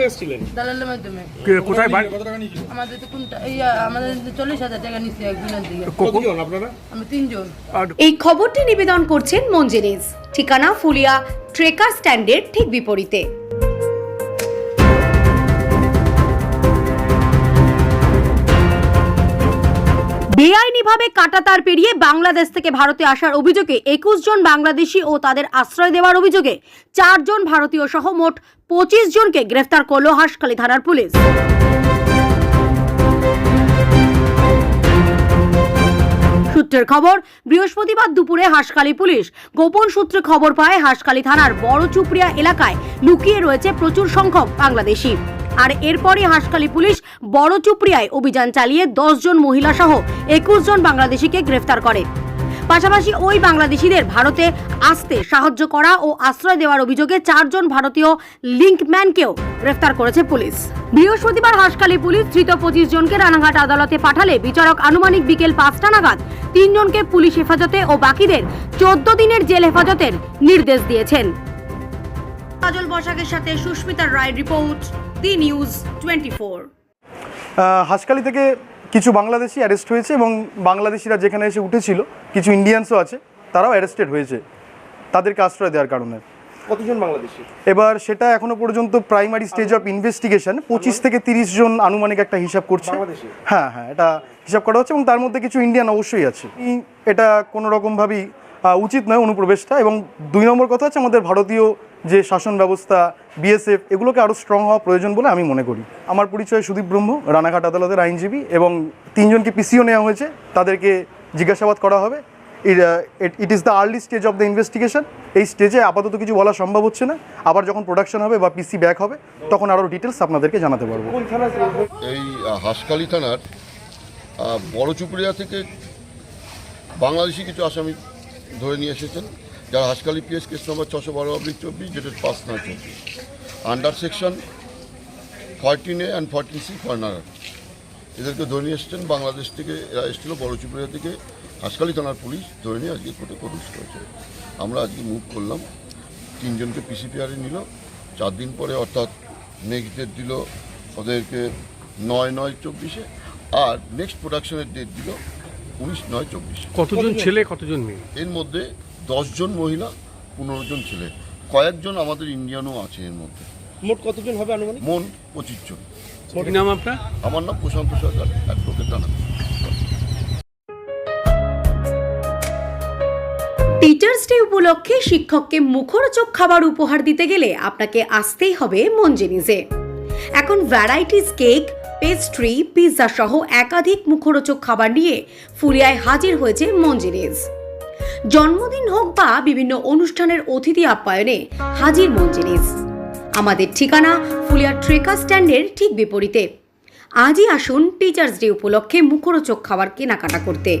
করে এসেছিলেন? দালালের মাধ্যমে। কে- কোথায় বাড়ি? আমাদের তো কোনটা এই আমাদের চল্লিশ হাজার টাকা নিচ্ছে একদিনের দিকে। কতজন আপনারা? আমি তিনজন। এই খবরটি নিবেদন করছেন মঞ্জেরিজ ঠিকানা ফুলিয়া ট্রেকার স্ট্যান্ডের ঠিক বিপরীতে। বেআইনিভাবে কাটাতার পেরিয়ে বাংলাদেশ থেকে ভারতে আসার অভিযোগে একুশ জন বাংলাদেশি ও তাদের আশ্রয় দেওয়ার অভিযোগে চারজন ভারতীয় সহ মোট পঁচিশ জনকে গ্রেফতার করল হাসখালী থানার পুলিশ। সূত্রের খবর, বৃহস্পতিবার দুপুরে হাসখালী পুলিশ গোপন সূত্রে খবর পায়, হাসখালী থানার বড় চুপড়িয়া এলাকায় লুকিয়ে রয়েছে প্রচুর সংখ্যক বাংলাদেশি। আর এরপরই হাসখালী পুলিশ বড় চুপড়িয়ায় অভিযান চালিয়ে দশ জন মহিলা সহ একুশ জন বাংলাদেশিকে গ্রেফতার করে। পাশাপাশি ওই বাংলাদেশিদের ভারতে আসতে সাহায্য করা ও আশ্রয় দেওয়ার অভিযোগে চারজন ভারতীয় লিঙ্কম্যানকেও গ্রেফতার করেছে পুলিশ। বৃহস্পতিবার হাসখালী পুলিশ ধৃত পঁচিশ জনকে রানাঘাট আদালতে পাঠালে বিচারক আনুমানিক বিকেল পাঁচটা নাগাদ তিনজনকে পুলিশ হেফাজতে ও বাকিদের চোদ্দ দিনের জেল হেফাজতের নির্দেশ দিয়েছেন। কাজল বসাকের সাথে Susmita Roy report, the news twenty Haskhali থেকে কিছু বাংলাদেশি অ্যারেস্ট হয়েছে এবং বাংলাদেশিরা যেখানে এসে উঠেছিল কিছু ইন্ডিয়ানসও আছে তারাও অ্যারেস্টেড হয়েছে। তাদেরকে আশ্রয় দেওয়ার কারণে। কতজন বাংলাদেশি? এবার সেটা এখনও পর্যন্ত প্রাইমারি স্টেজ অফ ইনভেস্টিগেশন পঁচিশ থেকে তিরিশ জন আনুমানিক একটা হিসাব করছে। হ্যাঁ হ্যাঁ এটা হিসাব করা হচ্ছে এবং তার মধ্যে কিছু ইন্ডিয়ান অবশ্যই আছে। এটা কোনো রকমভাবেই উচিত নয় অনুপ্রবেশটা এবং দুই নম্বর কথা হচ্ছে আমাদের ভারতীয় যে শাসন ব্যবস্থা বিএসএফ এগুলোকে আরও স্ট্রং হওয়া প্রয়োজন বলে আমি মনে করি। আমার পরিচয় সুদীপ ব্রহ্ম রানাঘাট আদালতের আইনজীবী এবং তিনজনকে পিসিও নেওয়া হয়েছে। তাদেরকে জিজ্ঞাসাবাদ করা হবে। It is the early stage of the investigation এই স্টেজে আপাতত কিছু বলা সম্ভব হচ্ছে না। আবার যখন প্রোডাকশন হবে বা পিসি ব্যাক হবে তখন আরও ডিটেলস আপনাদেরকে জানাতে পারব। এই আহ, হাঁসখালি থানার আহ, বড় চুপুরিয়া থেকে বাংলাদেশি কিছু আসামি ধরে নিয়ে এসেছেন। যারা হাঁসখালি পিএস কেস নম্বর ছশো বারো অব্লিক চব্বিশ যেটা পাঁচ নয় চব্বিশ। Under section fourteen A and fourteen C foreigner এদেরকে ধরে নিয়ে এসেছেন বাংলাদেশ থেকে এরা এসেছিল বড় চুপুরিয়া থেকে হাঁসখালি থানার পুলিশ ধরে নিয়ে আজকে কোর্টে প্রডিউস করেছে। আমরা আজকে মুভ করলাম। তিনজনকে পিসিপিআরে নিল। চার দিন পরে অর্থাৎ নেক্সট ডেট দিল ওদেরকে নয় নয় চব্বিশে আর নেক্সট প্রোডাকশনের ডেট দিল উনিশ নয় চব্বিশে। কতজন? ছেলে কতজন মেয়ে? এর মধ্যে দশজন মহিলা পনেরো জন ছেলে। কয়েকজন আমাদের ইন্ডিয়ানও আছে এর মধ্যে। মোট কতজন হবে আনুমানিক? মন পঁচিশ জন। কি নাম আপনার? আমার নাম Prashanta Sarkar advocate Rana teachers day উপলক্ষে শিক্ষককে মুখরোচক খাবার উপহার দিতে গেলে আপনাকে আসতেই হবে মঞ্জেনিজে। এখন ভ্যারাইটিস কেক পেস্ট্রি পিৎজা সহ একাধিক মুখরোচক খাবার নিয়ে ফুলিয়ায় হাজির হয়েছে মঞ্জেনিজ। জন্মদিন হোক বা বিভিন্ন অনুষ্ঠানের অতিথি আপ্যায়নে হাজির মঞ্জিলিস আমাদের ঠিকানা ফুলিয়া ট্রেকার স্ট্যান্ডের ঠিক বিপরীতে। আজই আসুন টিচার্স ডে উপলক্ষে মুখরোচক খাবার কেনাকাটা করতে।